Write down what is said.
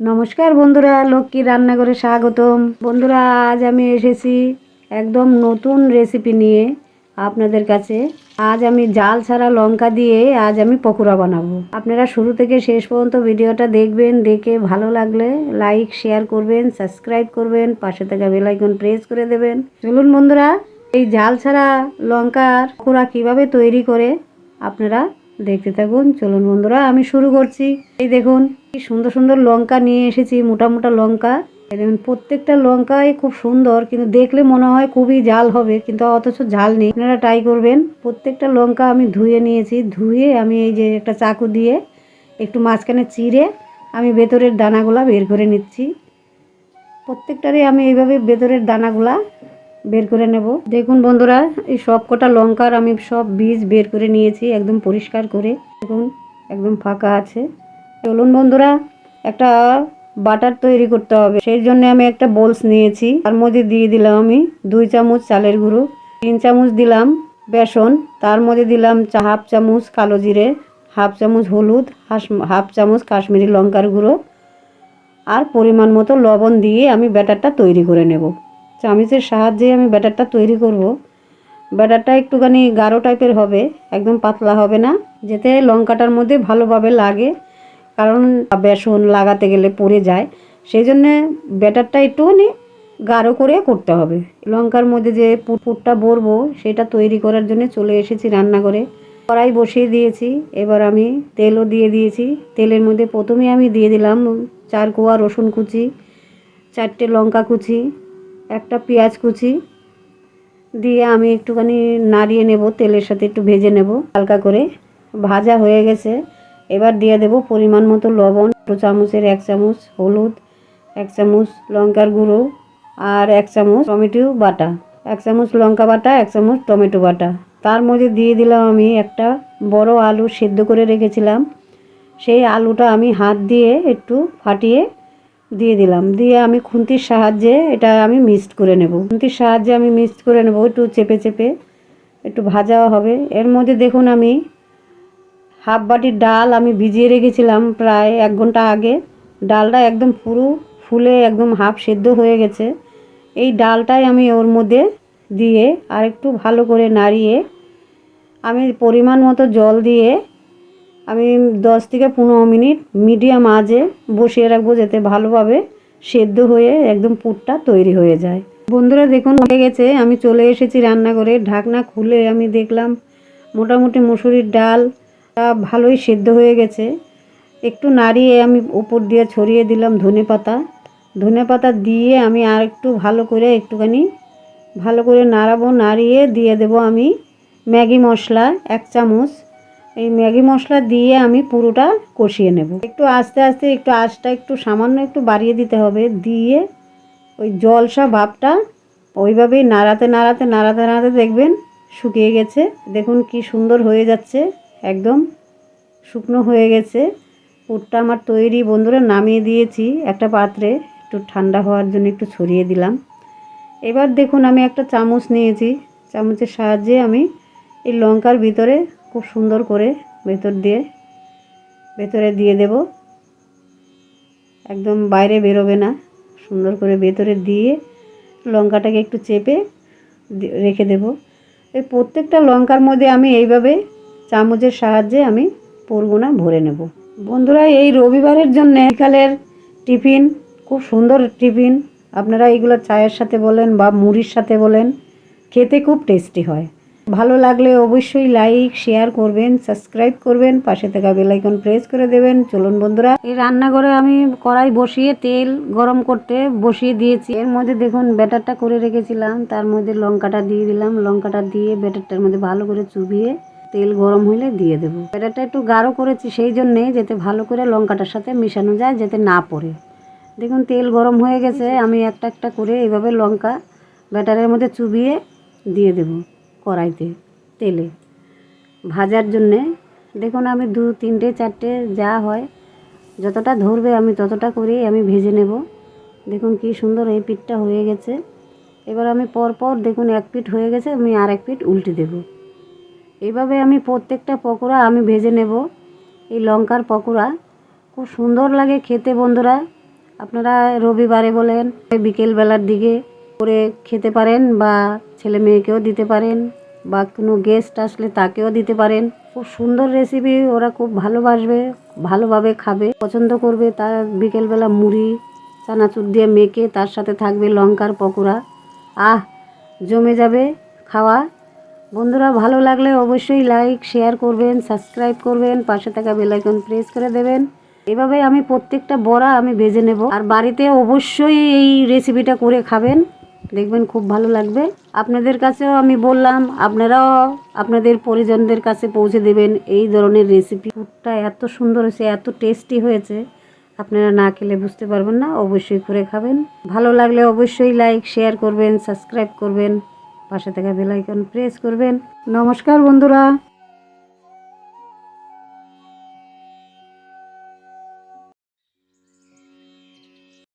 নমস্কার বন্ধুরা লক্ষ্মী রান্নাঘরে স্বাগতম। বন্ধুরা, আজ আমি এসেছি একদম নতুন রেসিপি নিয়ে আপনাদের কাছে। আজ আমি জাল ছাড়া লঙ্কা দিয়ে আজ আমি পকোড়া বানাবো। আপনারা শুরু থেকে শেষ পর্যন্ত ভিডিওটা দেখবেন, দেখে ভালো লাগলে লাইক শেয়ার করবেন সাবস্ক্রাইব করবেন, পাশে থাকা বেলাইকন প্রেস করে দেবেন। চলুন বন্ধুরা, এই জাল ছাড়া লঙ্কার পকোড়া কীভাবে তৈরি করে আপনারা দেখতে থাকুন, চলুন বন্ধুরা, আমি শুরু করছি। এই দেখুন, কি সুন্দর সুন্দর লঙ্কা নিয়ে এসেছি, মোটা মোটা লঙ্কা। এই দেখুন, প্রত্যেকটা লঙ্কাই খুব সুন্দর, কিন্তু দেখলে মনে হয় খুবই ঝাল হবে, কিন্তু অথচ ঝাল নেই। আপনারা ট্রাই করবেন। প্রত্যেকটা লঙ্কা আমি ধুয়ে নিয়েছি, ধুয়ে আমি এই যে একটা চাকু দিয়ে একটু মাঝখানে চিড়ে আমি ভেতরের দানাগুলা বের করে নিচ্ছি। প্রত্যেকটারই আমি এইভাবে ভেতরের দানাগুলা বের করে নেব। দেখুন বন্ধুরা, এই সব কটা লঙ্কার আমি সব বীজ বের করে নিয়েছি, একদম পরিষ্কার করে। দেখুন, একদম ফাঁকা আছে। চলুন বন্ধুরা, একটা বাটার তৈরি করতে হবে। সেই জন্য আমি একটা বোলস নিয়েছি। তার মধ্যে দিয়ে দিলাম আমি দুই চামচ চালের গুঁড়ো, তিন চামচ দিলাম বেসন, তার মধ্যে দিলাম চা, হাফ চামচ কালো জিরে, হাফ চামচ হলুদ হাফ চামচ কাশ্মীরি লঙ্কার গুঁড়ো। আর পরিমাণ মতো লবণ দিয়ে আমি ব্যাটারটা তৈরি করে নেব। চামিচের সাহায্যে আমি ব্যাটারটা তৈরি করব। ব্যাটারটা একটুখানি গাঢ় টাইপের হবে, একদম পাতলা হবে না, যেতে লঙ্কাটার মধ্যে ভালোভাবে লাগে, কারণ বেসন লাগাতে গেলে পড়ে যায়। সেই জন্যে ব্যাটারটা একটুখানি গাঢ় করে করতে হবে। লঙ্কার মধ্যে যে পুট পুটটা ভরবো, সেটা তৈরি করার জন্য চলে এসেছি রান্না করে কড়াই বসিয়ে দিয়েছি, এবার আমি তেলও দিয়ে দিয়েছি। তেলের মধ্যে প্রথমে আমি দিয়ে দিলাম চার কোয়া রসুন কুচি, চারটে লঙ্কা কুচি একটা পেঁয়াজ কুচি দিয়ে আমি একটুখানি নাড়িয়ে নেব, তেলের সাথে একটু ভেজে নেব, হালকা করে। ভাজা হয়ে গেছে। এবার দিয়ে দেব পরিমাণ মতো লবণ দু চামচের এক চামচ হলুদ, এক চামচ লঙ্কার গুঁড়ো আর এক চামচ টমেটো বাটা। এক চামচ লঙ্কা বাটা, এক চামচ টমেটো বাটা। তার মধ্যে দিয়ে দিলাম আমি একটা বড় আলু সেদ্ধ করে রেখেছিলাম। সেই আলুটা আমি হাত দিয়ে একটু ফাটিয়ে দিয়ে দিলাম। দিয়ে আমি খুন্তির সাহায্যে এটা আমি মিক্সড করে নেব। খুন্তির সাহায্যে আমি মিক্সড করে নেব, একটু চেপে চেপে, একটু ভাজা হবে। এর মধ্যে দেখুন আমি হাফ বাটির ডাল আমি ভিজিয়ে রেখেছিলাম প্রায় এক ঘণ্টা আগে। ডালটা একদম পুরো ফুলে একদম হাফ সেদ্ধ হয়ে গেছে। এই ডালটাই আমি ওর মধ্যে দিয়ে আর একটু ভালো করে নাড়িয়ে আমি পরিমাণ মতো জল দিয়ে আমি দশ থেকে পনেরো মিনিট মিডিয়াম আঁচে বসিয়ে রাখব যাতে ভালোভাবে সেদ্ধ হয়ে একদম পুরটা তৈরি হয়ে যায়। বন্ধুরা দেখুন, হয়ে গেছে। আমি চলে এসেছি রান্না করে ঢাকনা খুলে আমি দেখলাম মোটামুটি মুসুরির ডাল ভালোই সেদ্ধ হয়ে গেছে। একটু নাড়িয়ে আমি উপর দিয়ে ছড়িয়ে দিলাম ধনে পাতা। ধনে পাতা দিয়ে আমি আর একটু ভালো করে একটুখানি ভালো করে নাড়াবো, নাড়িয়ে দিয়ে দেব আমি ম্যাগি মশলা এক চামচ। এই ম্যাগি মশলা দিয়ে আমি পুরোটা কষিয়ে নেব। একটু আস্তে আস্তে একটু আঁচটা একটু সামান্য একটু বাড়িয়ে দিতে হবে। দিয়ে ওই জলসা ভাবটা ওইভাবেই নাড়াতে নাড়াতে নাড়াতে নাড়াতে দেখবেন শুকিয়ে গেছে। দেখুন কি সুন্দর হয়ে যাচ্ছে, একদম শুকনো হয়ে গেছে। পুরটা আমার তৈরি, বন্ধুরা নামিয়ে দিয়েছি একটা পাত্রে। একটু ঠান্ডা হওয়ার জন্য একটু ছড়িয়ে দিলাম। এবার দেখুন আমি একটা চামচ নিয়েছি। চামচের সাহায্যে আমি এই লঙ্কার ভিতরে খুব সুন্দর করে ভেতর দিয়ে, ভেতরে দিয়ে দেব। একদম বাইরে বেরোবে না। সুন্দর করে ভেতরে দিয়ে লঙ্কাটাকে একটু চেপে রেখে দেব। এই প্রত্যেকটা লঙ্কার মধ্যে আমি এইভাবে চামচের সাহায্যে আমি পুরগুনা ভরে নেব। বন্ধুরা, এই রবিবারের জন্য বিকালের টিফিন, খুব সুন্দর টিফিন। আপনারা এইগুলো চায়ের সাথে বলেন বা মুড়ির সাথে বলেন, খেতে খুব টেস্টি হয়। ভালো লাগলে অবশ্যই লাইক শেয়ার করবেন সাবস্ক্রাইব করবেন, পাশে থাকা বেলাইকন প্রেস করে দেবেন। চলুন বন্ধুরা, এই রান্নাঘরে আমি কড়াই বসিয়ে তেল গরম করতে বসিয়ে দিয়েছি। এর মধ্যে দেখুন, ব্যাটারটা করে রেখেছিলাম। তার মধ্যে লঙ্কাটা দিয়ে দিলাম। লঙ্কাটা দিয়ে ব্যাটারটার মধ্যে ভালো করে চুবিয়ে তেল গরম হলে দিয়ে দেবো। ব্যাটারটা একটু গাঢ় করেছি সেই জন্যে যাতে ভালো করে লঙ্কাটার সাথে মেশানো যায়, যাতে না পড়ে। দেখুন, তেল গরম হয়ে গেছে। আমি একটা একটা করে এইভাবে লঙ্কা ব্যাটারের মধ্যে চুবিয়ে দিয়ে দেব। কড়াইতে তেলে। ভাজার জন্যে দেখুন আমি দু, তিনটে, চারটে যা হয়, যতটা ধরবে আমি ততটা করেই আমি ভেজে নেব। দেখুন কি সুন্দর এই পিঠটা হয়ে গেছে। এবার আমি পরপর দেখুন এক পিঠ হয়ে গেছে, আমি আর এক পিঠ উল্টে দেব। এইভাবে আমি প্রত্যেকটা পকোড়া আমি ভেজে নেব। এই লঙ্কার পকোড়া খুব সুন্দর লাগে খেতে বন্ধুরা। আপনারা রবিবারে বলেন বিকেল বেলার দিকে করে খেতে পারেন বা ছেলে মেয়েকেও দিতে পারেন বা কোনো গেস্ট আসলে তাকেও দিতে পারেন। খুব সুন্দর রেসিপি ওরা খুব ভালোবাসবে, ভালোভাবে খাবে, পছন্দ করবে। তার বিকেলবেলা মুড়ি, চানাচুর দিয়ে মেখে তার সাথে থাকবে লঙ্কার পকোড়া। আহ, জমে যাবে খাওয়া। বন্ধুরা, ভালো লাগলে অবশ্যই লাইক শেয়ার করবেন সাবস্ক্রাইব করবেন, পাশে থাকা বেলাইকন প্রেস করে দেবেন। এভাবে আমি প্রত্যেকটা বড়া আমি ভেজে নেব। আর বাড়িতে অবশ্যই এই রেসিপিটা করে খাবেন। দেখবেন খুব ভালো লাগবে। আপনাদের কাছেও আমি বললাম, আপনারাও আপনাদের পরিজনদের কাছে পৌঁছে দেবেন এই ধরনের রেসিপি ফুডটা এত সুন্দর হয়েছে, এত টেস্টি হয়েছে। আপনারা না খেলে বুঝতে পারবেন না, অবশ্যই করে খাবেন। ভালো লাগলে অবশ্যই লাইক শেয়ার করবেন সাবস্ক্রাইব করবেন। পাশে থাকা বেল আইকন প্রেস করবেন। নমস্কার বন্ধুরা।